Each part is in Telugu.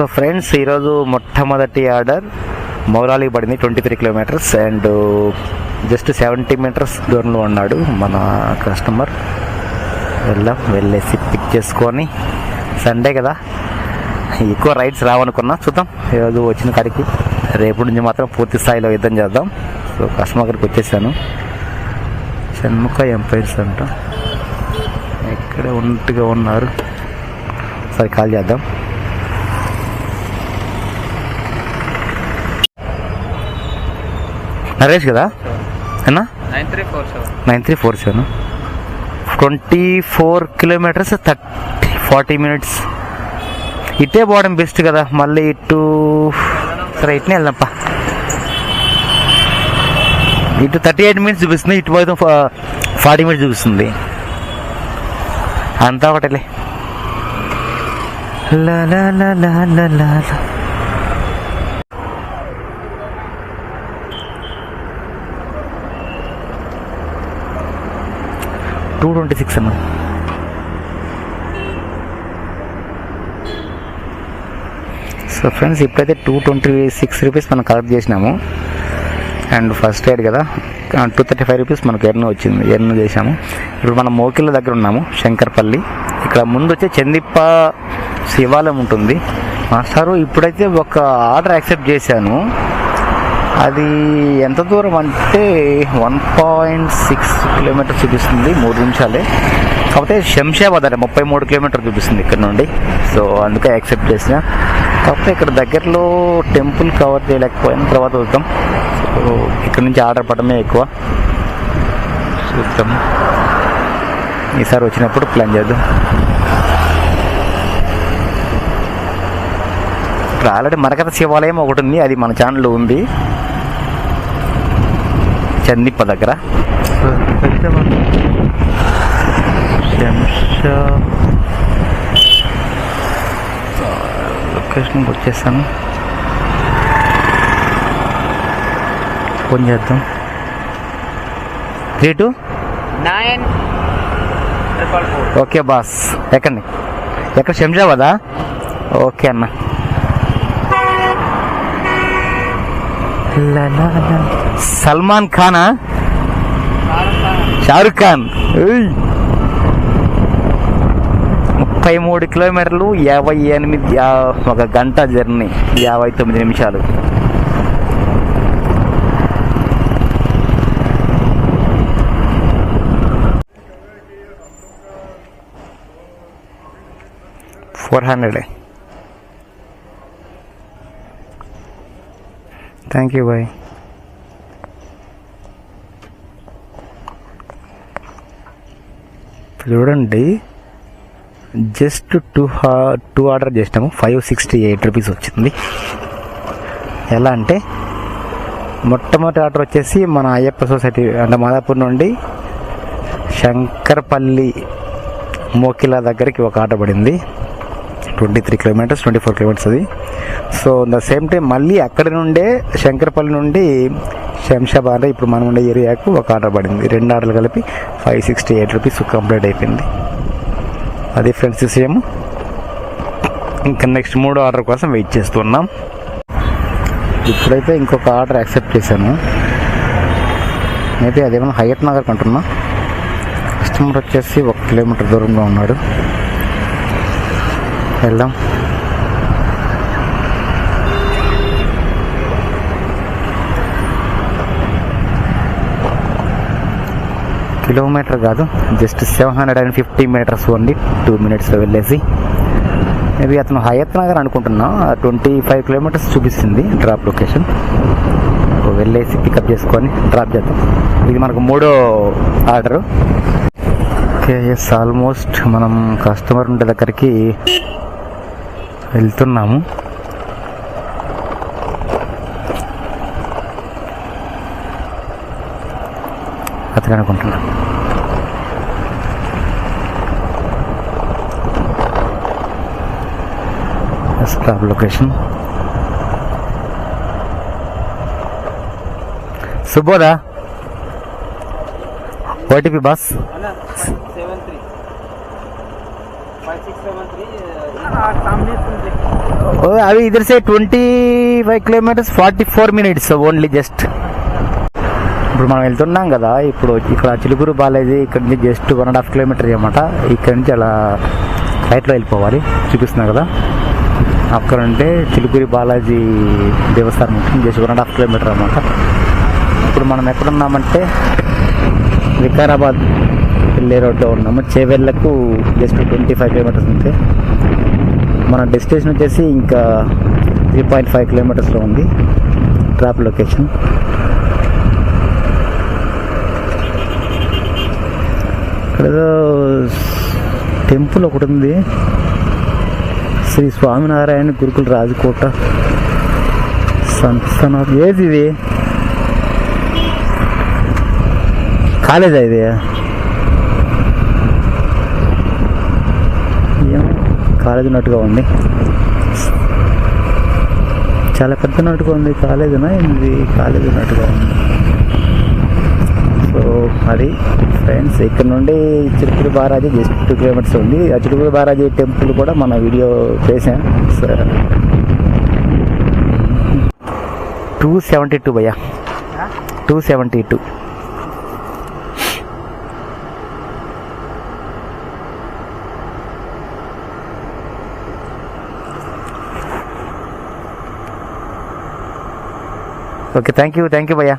సో ఫ్రెండ్స్ ఈరోజు మొట్టమొదటి ఆర్డర్ మౌరాలి పడింది twenty three kilometres and just seventy metres దూరంలో ఉన్నాడు మన కస్టమర్. వెళ్దాం వెళ్ళేసి పిక్ చేసుకొని. సండే కదా? ఎక్కువ రైడ్స్ రావనుకున్నా. చూద్దాం ఈరోజు వచ్చిన కాడికి రేపు నుంచి మాత్రం పూర్తి స్థాయిలో యుద్ధం చేద్దాం. సో కస్టమర్ దగ్గరికి వచ్చేసాను. షణ్ముఖ ఎంపైర్స్ అంట. ఇక్కడే ఉన్నట్టుగా ఉన్నారు? సరే కాల్ చేద్దాం. నరేష్ కదా? అన్నా? Nine three four seven. Nine three four seven twenty four kilometres thirty forty minutes. ఇటే పోవడం బెస్ట్ కదా మళ్ళీ ఇటు సరే ఇట్నే వెళ్దాంపా. ఇటు థర్టీ ఎయిట్ మినిట్స్ చూపిస్తుంది ఇటు పోతే ఫార్టీ మినిట్స్ చూపిస్తుంది. అంతా ఒకటేలే. లా లా లా లా లా. టూ ట్వంటీ సిక్స్ అన్న. సో ఫ్రెండ్స్ ఇప్పుడైతే టూ ట్వంటీ సిక్స్ రూపీస్ మనం కలెక్ట్ చేసినాము. అండ్ ఫస్ట్ ఎయిడ్ కదా టూ థర్టీ ఫైవ్ రూపీస్ మనకు ఎర్న్ వచ్చింది ఎర్న్ చేసాము ఇప్పుడు మనం మోకిళ్ళ దగ్గర ఉన్నాము శంకర్పల్లి. ఇక్కడ ముందు వచ్చే చందిప్ప శివాలయం ఉంటుంది. మాస్టారు ఇప్పుడైతే ఒక ఆర్డర్ యాక్సెప్ట్ చేశాను. అది ఎంత దూరం అంటే వన్ పాయింట్ సిక్స్ కిలోమీటర్ చూపిస్తుంది మూడు నిమిషాలే. కాకపోతే శంషాబాద్ అంటే ముప్పై మూడు కిలోమీటర్ చూపిస్తుంది ఇక్కడ నుండి. సో అందుకే యాక్సెప్ట్ చేసిన. కాకపోతే ఇక్కడ దగ్గరలో టెంపుల్ కవర్ చేయలేకపోయిన తర్వాత చూద్దాం. సో ఇక్కడ నుంచి ఆర్డర్ పడమే ఎక్కువ. చూద్దాం. ఈసారి వచ్చినప్పుడు ప్లాన్ చేద్దాం. ఇప్పుడు ఆల్రెడీ మరకత శివాలయం ఒకటి ఉంది. అది మన ఛానల్లో ఉంది. చందిప్ప దగ్గర. లొకేషన్కి వచ్చేసాను ఫోన్ చేద్దాం. Three two? Nine okay boss. ఎక్కండి. ఎక్కడ? శంషాబాదా? ఓకే అన్న లా లా లా. సల్మాన్ ఖానా షారుఖ్ ఖాన్. ముప్పై మూడు కిలోమీటర్లు యాభై ఎనిమిది ఒక గంట జర్నీ యాభై తొమ్మిది నిమిషాలు. Four hundred thank you bye చూడండి. జస్ట్ టూ టూ ఆర్డర్ చేసినాము. ఫైవ్ సిక్స్టీ ఎయిట్ రూపీస్ వచ్చింది. ఎలా అంటే మొట్టమొదటి ఆర్డర్ వచ్చేసి మన అయ్యప్ప సొసైటీ అంటే మాదాపూర్ నుండి శంకర్పల్లి మోకిలా దగ్గరికి ఒక ఆర్డర్ పడింది. Twenty three kilometres twenty four kilometres అది. సో ద సేమ్ టైం మళ్ళీ అక్కడి నుండే శంకరపల్లి నుండి శంషాబాద్ ఇప్పుడు మనం ఉండే ఏరియాకు ఒక ఆర్డర్ పడింది. రెండు ఆర్డర్లు కలిపి five sixty eight rupees complete అయిపోయింది. అది ఫ్రెండ్స్ విషయం ఇంకా నెక్స్ట్ మూడో ఆర్డర్ కోసం వెయిట్ చేస్తున్నాం. ఇప్పుడైతే ఇంకొక ఆర్డర్ యాక్సెప్ట్ చేశాను. మేబీ అదేమన్నా హయత్ నగర్ అంటున్నా. కస్టమర్ వచ్చేసి ఒక కిలోమీటర్ దూరంలో ఉన్నాడు. వెళ్దాం. కిలోమీటర్ కాదు just seven hundred and fifty metres only two మినిట్స్లో వెళ్ళేసి. మేబీ అతను హయత్ నగర్ అనుకుంటున్నా ట్వంటీ ఫైవ్ కిలోమీటర్స్ చూపిస్తుంది డ్రాప్ లొకేషన్ వెళ్ళేసి పికప్ చేసుకొని డ్రాప్ చేద్దాం. ఇది మనకు మూడో ఆర్డరు ఓకే ఎస్ ఆల్మోస్ట్ మనం కస్టమర్ ఉండే దగ్గరికి వెళ్తున్నాము. అతను అనుకుంటున్నాను స్టాప్ లొకేషన్ సుబోధ OTP bus seven three five six seven three सामने तुम देखो ఓ అవి ఇద్దరు say twenty five kilometres forty four minutes only just ఇప్పుడు మనం వెళ్తున్నాం కదా ఇప్పుడు ఇక్కడ చిలుకూరు బాలాజీ ఇక్కడ నుంచి just one and half kilometre అనమాట ఇక్కడ నుంచి అలా ఫ్లైట్లో వెళ్ళిపోవాలి చూపిస్తున్నా కదా అక్కడ ఉంటే చిలుకూరి బాలాజీ దేవస్థానం ఉంటుంది just one and half kilometre అనమాట ఇప్పుడు మనం ఎక్కడున్నామంటే వికారాబాద్ వెళ్ళే రోడ్లో ఉన్నాము చేవెళ్ళకు జస్ట్ ట్వంటీ ఫైవ్ కిలోమీటర్స్ ఉంటే మన డెస్టినేషన్ వచ్చేసి ఇంకా త్రీ పాయింట్ ఫైవ్ కిలోమీటర్స్లో ఉంది. ట్రాప్ లొకేషన్ ఇక్కడ ఏదో టెంపుల్ ఒకటి ఉంది. శ్రీ స్వామినారాయణ గురుకుల రాజకోట. సంస్థానం ఏది ఇది? కాలేజా ఇది? కాలేజ్ ఉన్నట్టుగా ఉంది. చాలా పెద్ద ఉన్నట్టుగా ఉంది కాలేజీనా ఇది కాలేజ్ ఉన్నట్టుగా ఉంది? సో అది ఫ్రెండ్స్ ఇక్కడ నుండి Chilkur Balaji just two kilometres ఉంది. ఆ చిరుకుడు బారాజీ టెంపుల్ కూడా మన వీడియో చేసాం సార్ టూ సెవెంటీ టూ భయ్యా. Two seventy two. Okay thank you thank you భయ్యా.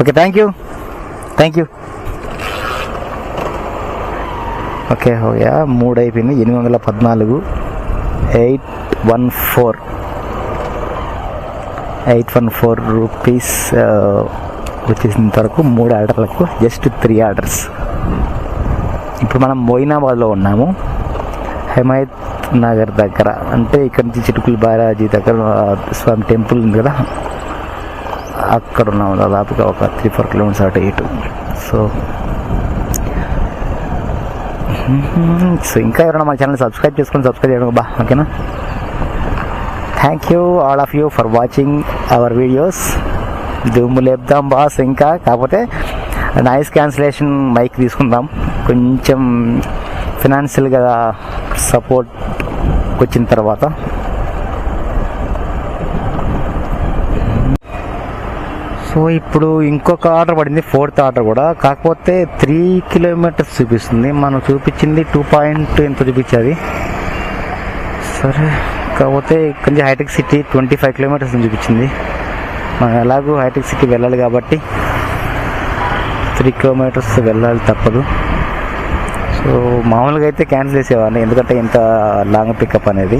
Okay thank you thank you okay ఓయా మూడు అయిపోయింది ఎనిమిది వందల పద్నాలుగు eight one four eight one four rupees వచ్చేసినంత వరకు మూడు ఆర్డర్లకు జస్ట్ త్రీ ఆర్డర్స్. ఇప్పుడు మనం మొయినాబాద్లో ఉన్నాము. హిమాయత్ నగర్ దగ్గర. అంటే ఇక్కడ నుంచి చిటుకుల బాలాజీ దగ్గర స్వామి టెంపుల్ ఉంది కదా? అక్కడ ఉన్నాము దాదాపుగా ఒక త్రీ ఫోర్ కిలోమీటర్స్ అటు ఇటు. సో సో ఇంకా ఎవరైనా మా ఛానల్ సబ్స్క్రైబ్ చేసుకొని సబ్స్క్రైబ్ చేయడం బా ఓకేనా? Thank you all of you for watching our videos దుమ్ము లేపుదాం బాస్ ఇంకా. కాకపోతే నాయిస్ క్యాన్సిలేషన్ మైక్ తీసుకుందాం. కొంచెం ఫినాన్షియల్గా సపోర్ట్ వచ్చిన తర్వాత. సో ఇప్పుడు ఇంకొక ఆర్డర్ పడింది ఫోర్త్ ఆర్డర్ కూడా. కాకపోతే త్రీ కిలోమీటర్స్ చూపిస్తుంది. మనం చూపించింది టూ పాయింట్ ఎంత చూపించేది? సరే కాకపోతే ఇక్కడ నుంచి Hitech City twenty five kilometres చూపించింది. మనం ఎలాగో హైటెక్ సిటీ వెళ్ళాలి కాబట్టి త్రీ కిలోమీటర్స్ వెళ్ళాలి తప్పదు. సో మామూలుగా అయితే క్యాన్సిల్ చేసేవాడిని. ఎందుకంటే ఇంత లాంగ్ పికప్ అనేది.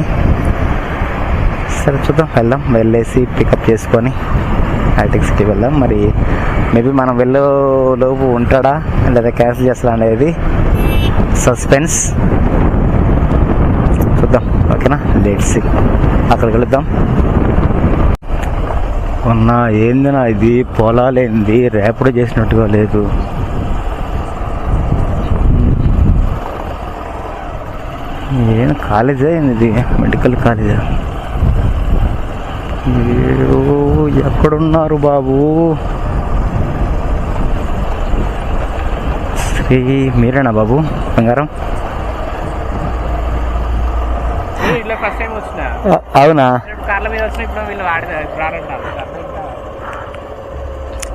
సరే చూద్దాం వెళ్దాం. వెళ్ళేసి పికప్ చేసుకొని హైటెక్ వెళ్దాం. మరి మేబీ మనం వెళ్ళే లోపు ఉంటాడా? లేదా క్యాన్సిల్ చేస్తాడా అనేది సస్పెన్స్. చూద్దాం. ఓకేనా? లేట్స్ అక్కడికి వెళుద్దాం అన్నా ఏందినా ఇది? పొలాలేంది? రేపడే చేసినట్టుగా లేదు. ఏం కాలేజా ఏంది? ఇది మెడికల్ కాలేజా? ఎక్కడున్నారు బాబు? శ్రీ మీరేనా బాబు? బంగారం? అవునా?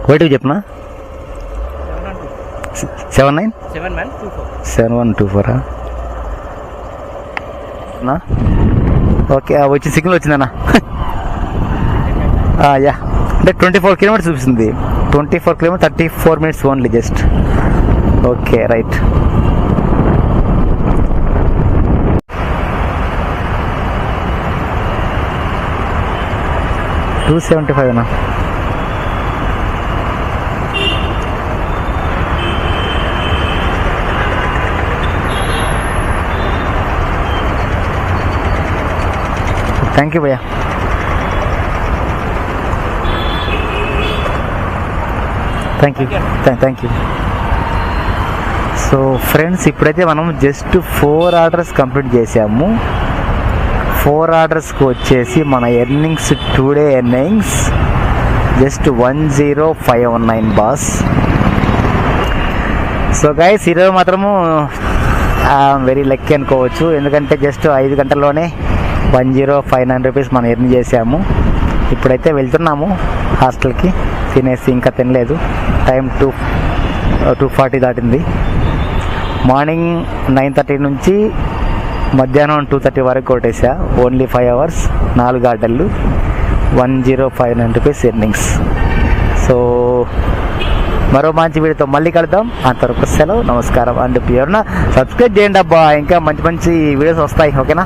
వైట్కి చెప్పనా? Seven nine seven one two four seven okay వచ్చి సిగ్నల్ వచ్చిందన్నా. యా. అంటే ట్వంటీ ఫోర్ కిలోమీటర్స్ చూపిస్తుంది. Twenty four kilometre thirty four minutes only just. Okay right. Two seventy five అన్నా. థ్యాంక్ యూ భయ్యా thank you thank you so friends ఇప్పుడైతే మనం జస్ట్ ఫోర్ ఆర్డర్స్ కంప్లీట్ చేసాము. ఫోర్ ఆర్డర్స్కి వచ్చేసి మన earnings today earnings just one zero five one nine boss so guys ఈరోజు మాత్రము వెరీ లక్కీ అనుకోవచ్చు. ఎందుకంటే జస్ట్ ఐదు గంటల్లోనే one zero five nine rupees మనం ఎర్న్ చేసాము. ఇప్పుడైతే వెళ్తున్నాము హాస్టల్కి. తినేసి ఇంకా తినలేదు. టైం టూ టూ ఫార్టీ దాటింది. మార్నింగ్ నైన్ థర్టీ నుంచి మధ్యాహ్నం టూ థర్టీ వరకు కొట్టేసా. ఓన్లీ ఫైవ్ అవర్స్ నాలుగు ఆటలు one zero five nine rupees earnings. So మరో మంచి వీడియోతో మళ్ళీ కలుద్దాం. అంతవరకు సెలవు నమస్కారం అండ్ ఎవరన్నా సబ్స్క్రైబ్ చేయండి అబ్బా. ఇంకా మంచి మంచి వీడియోస్ వస్తాయి ఓకేనా?